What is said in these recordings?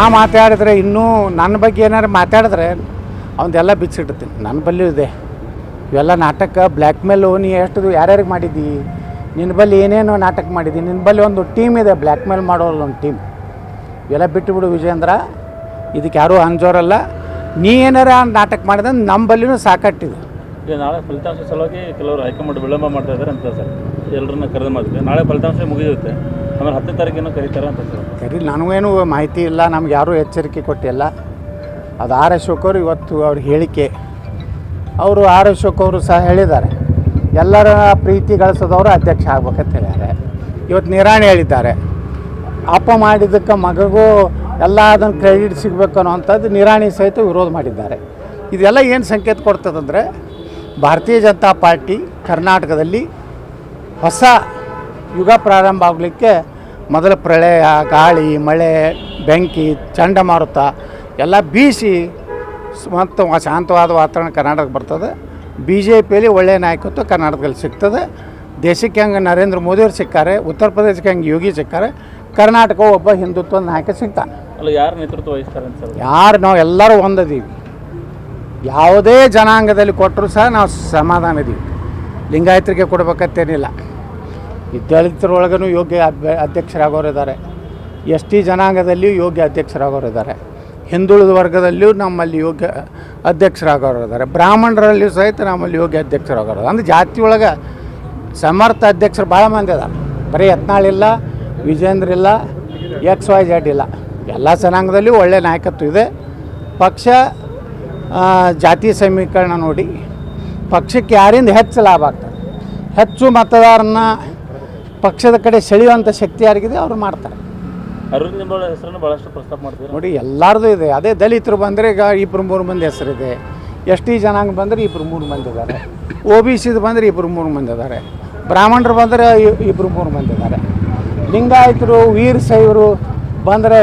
ಆ ಮಾತಾಡಿದ್ರೆ ಇನ್ನೂ ನನ್ನ ಬಗ್ಗೆ ಏನಾರು ಮಾತಾಡಿದ್ರೆ ಅವನದೆಲ್ಲ ಬಿಚ್ಚಿಡ್ತೀನಿ. ನನ್ನ ಬಲ್ಲಿಯೂ ಇದೆ. ಇವೆಲ್ಲ ನಾಟಕ ಬ್ಲ್ಯಾಕ್ ಮೇಲು ನೀ ಎಷ್ಟು ಯಾರ್ಯಾರಿಗೆ ಮಾಡಿದ್ದಿ ನಿನ್ನ ಬಲ್ಲಿ ಏನೇನೋ ನಾಟಕ ಮಾಡಿದ್ದಿ ನಿನ್ನ ಬಲ್ಲಿ ಒಂದು ಟೀಮ್ ಇದೆ ಬ್ಲ್ಯಾಕ್ ಮೇಲ್ ಮಾಡೋಲ್ಲ ಒಂದು ಟೀಮ್ ಇವೆಲ್ಲ ಬಿಟ್ಟುಬಿಡು ವಿಜೇಂದ್ರ. ಇದಕ್ಕೆ ಯಾರೂ ಅಂಜೋರಲ್ಲ. ನೀ ಏನಾರ ನಾಟಕ ಮಾಡಿದ್ರೆ ನಮ್ಮ ಬಲ್ಲಿನೂ ಸಾಕಟ್ಟಿದೆ. ನಾಳೆ ಫಲಿತಾಂಶ ಸಲುವಾಗಿ ಕೆಲವರು ಹೈಕಮಾಂಡ್ ವಿಳಂಬ ಮಾಡ್ತಾ ಇದ್ದಾರೆ ಅಂತ ಸರ್. ಎಲ್ಲರನ್ನ ಕರೆದು ಮಾಡ್ತೀವಿ ನಾಳೆ ಫಲಿತಾಂಶ ಮುಗಿಯುತ್ತೆ. ಆಮೇಲೆ ಹತ್ತನೇ ತಾರೀಕಿನ ಕರೀತಾರೆ ಅಂತ ಸರಿ. ನನಗೇನು ಮಾಹಿತಿ ಇಲ್ಲ, ನಮ್ಗೆ ಯಾರೂ ಎಚ್ಚರಿಕೆ ಕೊಟ್ಟಿಲ್ಲ. ಅದು ಆರ್ ಅಶೋಕ್ ಅವರು ಇವತ್ತು ಅವ್ರ ಹೇಳಿಕೆ. ಅವರು ಆರ್ ಅಶೋಕ್ ಅವರು ಸಹ ಹೇಳಿದ್ದಾರೆ. ಎಲ್ಲರ ಪ್ರೀತಿ ಗಳಿಸೋದವರು ಅಧ್ಯಕ್ಷ ಆಗ್ಬೇಕಂತ ಹೇಳ್ಯಾರೆ. ಇವತ್ತು ನಿರಾಣಿ ಹೇಳಿದ್ದಾರೆ. ಅಪ್ಪ ಮಾಡಿದ್ದಕ್ಕೆ ಮಗಗೂ ಎಲ್ಲ ಅದನ್ನು ಕ್ರೆಡಿಟ್ ಸಿಗಬೇಕು ಅನ್ನೋವಂಥದ್ದು ನಿರಾಣಿ ಸಹಿತ ವಿರೋಧ ಮಾಡಿದ್ದಾರೆ. ಇದೆಲ್ಲ ಏನು ಸಂಕೇತ ಕೊಡ್ತದಂದರೆ, ಭಾರತೀಯ ಜನತಾ ಪಾರ್ಟಿ ಕರ್ನಾಟಕದಲ್ಲಿ ಹೊಸ ಯುಗ ಪ್ರಾರಂಭ ಆಗಲಿಕ್ಕೆ ಮೊದಲು ಪ್ರಳಯ ಗಾಳಿ ಮಳೆ ಬೆಂಕಿ ಚಂಡಮಾರುತ ಎಲ್ಲ ಬೀಸಿ ಮತ್ತು ಶಾಂತವಾದ ವಾತಾವರಣ ಕರ್ನಾಟಕಕ್ಕೆ ಬರ್ತದೆ. ಬಿ ಜೆ ಪಿಯಲ್ಲಿ ಒಳ್ಳೆಯ ನಾಯಕತ್ವ ಕರ್ನಾಟಕದಲ್ಲಿ ಸಿಗ್ತದೆ. ದೇಶಕ್ಕೆ ಹಂಗೆ ನರೇಂದ್ರ ಮೋದಿಯವ್ರು ಸಿಕ್ಕಾರೆ ಉತ್ತರ ಪ್ರದೇಶಕ್ಕೆ ಹಂಗೆ ಯೋಗಿ ಸಿಕ್ಕಾರೆ ಕರ್ನಾಟಕ ಒಬ್ಬ ಹಿಂದುತ್ವ ನಾಯಕ ಸಿಗ್ತಾನೆ. ಅಲ್ಲ ಯಾರು ನೇತೃತ್ವ ವಹಿಸ್ತಾರೆ ಸರ್? ಯಾರು ನಾವು ಎಲ್ಲರೂ ಒಂದದೀವಿ ಯಾವುದೇ ಜನಾಂಗದಲ್ಲಿ ಕೊಟ್ಟರು ಸಹ ನಾವು ಸಮಾಧಾನ ಇದೀವಿ ಲಿಂಗಾಯತರಿಗೆ ಕೊಡ್ಬೇಕಂತೇನಿಲ್ಲ. ದಲಿತರೊಳಗೂ ಯೋಗ್ಯ ಅಭ್ಯ ಅಧ್ಯಕ್ಷರಾಗೋರು ಇದ್ದಾರೆ ಎಸ್ ಟಿ ಜನಾಂಗದಲ್ಲಿಯೂ ಯೋಗ್ಯ ಅಧ್ಯಕ್ಷರಾಗೋರು ಇದ್ದಾರೆ ಹಿಂದುಳಿದ ವರ್ಗದಲ್ಲಿಯೂ ನಮ್ಮಲ್ಲಿ ಯೋಗ್ಯ ಅಧ್ಯಕ್ಷರಾಗೋರು ಇದ್ದಾರೆ ಬ್ರಾಹ್ಮಣರಲ್ಲಿಯೂ ಸಹಿತ ನಮ್ಮಲ್ಲಿ ಯೋಗ್ಯ ಅಧ್ಯಕ್ಷರಾಗೋರು ಅಂದರೆ ಜಾತಿ ಒಳಗೆ ಸಮರ್ಥ ಅಧ್ಯಕ್ಷರು ಭಾಳ ಮಂದಿ ಇದ್ದಾರೆ ಬರೀ ಯತ್ನಾಳ್ ಇಲ್ಲ, ವಿಜೇಂದ್ರ ಇಲ್ಲ, ಎಕ್ಸ್, ವೈ ಜೆಡ್ ಇಲ್ಲ. ಎಲ್ಲ ಜನಾಂಗದಲ್ಲಿಯೂ ಒಳ್ಳೆಯ ನಾಯಕತ್ವ ಇದೆ. ಪಕ್ಷ ಜಾತಿ ಸಮೀಕರಣ ನೋಡಿ, ಪಕ್ಷಕ್ಕೆ ಯಾರಿಂದ ಹೆಚ್ಚು ಲಾಭ ಆಗ್ತದೆ? ಹೆಚ್ಚು ಮತದಾರನ ಪಕ್ಷದ ಕಡೆ ಸೆಳೆಯುವಂಥ ಶಕ್ತಿ ಯಾರಿಗಿದೆ? ಅವ್ರು ಮಾಡ್ತಾರೆ. ಅರುಣ್ ನಿಂಬಾಳ ಹೆಸರನ್ನು ಭಾಳಷ್ಟು ಪ್ರಸ್ತಾಪ ಮಾಡ್ತೀವಿ ನೋಡಿ ಎಲ್ಲರದು ಇದೆ. ಅದೇ ದಲಿತರು ಬಂದರೆ ಈಗ ಇಬ್ಬರು ಮೂರು ಮಂದಿ ಹೆಸರಿದೆ. ಎಸ್ ಟಿ ಜನಾಂಗ ಬಂದರೆ ಇಬ್ಬರು ಮೂರು ಮಂದಿ ಇದ್ದಾರೆ. ಒ ಬಿ ಸಿದು ಬಂದರೆ ಇಬ್ಬರು ಮೂರು ಮಂದಿ ಇದ್ದಾರೆ. ಬ್ರಾಹ್ಮಣರು ಬಂದರೆ ಇಬ್ಬರು ಮೂರು ಮಂದಿ ಇದ್ದಾರೆ. ಲಿಂಗಾಯತರು ವೀರ ಶೈವರು ಬಂದರೆ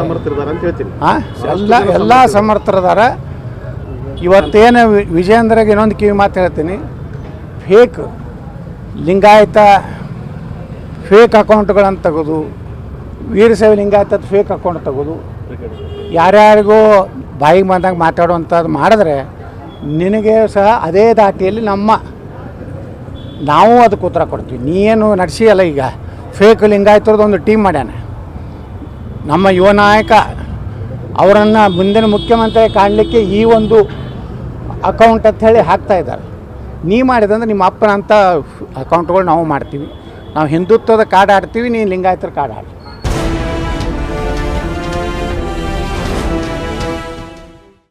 ಸಮರ್ಥರಿದ್ದಾರೆ ಅಂತ ಹೇಳ್ತೀನಿ. ಹಾಂ? ಎಲ್ಲ ಎಲ್ಲ ಸಮರ್ಥರಿದ್ದಾರೆ. ಇವತ್ತೇನು ವಿಜಯೇಂದ್ರಗೆ ಇನ್ನೊಂದು ಕಿವಿ ಮಾತು ಹೇಳ್ತೀನಿ. ಫೇಕ್ ಲಿಂಗಾಯತ ಫೇಕ್ ಅಕೌಂಟ್ಗಳನ್ನು ತೆಗೆದು ವೀರಶೈವ ಆಯ್ತದ ಫೇಕ್ ಅಕೌಂಟ್ ತೆಗೆದು. ಯಾರ್ಯಾರಿಗೂ ಬಾಯಿಗೆ ಬಂದಾಗ ಮಾತಾಡುವಂಥದ್ದು ಮಾಡಿದ್ರೆ ನಿನಗೆ ಸಹ ಅದೇ ದಾಟಿಯಲ್ಲಿ ನಮ್ಮ, ನಾವು ಅದಕ್ಕೆ ಉತ್ತರ ಕೊಡ್ತೀವಿ. ನೀ ಏನು ನಡೆಸಿಯಲ್ಲ ಈಗ. ಫೇಕ್ ಲಿಂಗಾಯತರದ್ದು ಒಂದು ಟೀಮ್ ಮಾಡ್ಯಾನೆ. ನಮ್ಮ ಯುವ ನಾಯಕ, ಅವರನ್ನು ಮುಂದಿನ ಮುಖ್ಯಮಂತ್ರಿ ಕಾಣಲಿಕ್ಕೆ ಈ ಒಂದು ಅಕೌಂಟ್ ಅಂತ ಹೇಳಿ ಹಾಕ್ತಾ ಇದ್ದಾರೆ. ನೀ ಮಾಡಿದಂದ್ರೆ ನಿಮ್ಮ ಅಪ್ಪನಂಥ ಅಕೌಂಟ್ಗಳು ನಾವು ಮಾಡ್ತೀವಿ. ನಾವು ಹಿಂದುತ್ವದ ಕಾಡಾಡ್ತೀವಿ ನೀನು ಲಿಂಗಾಯತರ ಕಾಡು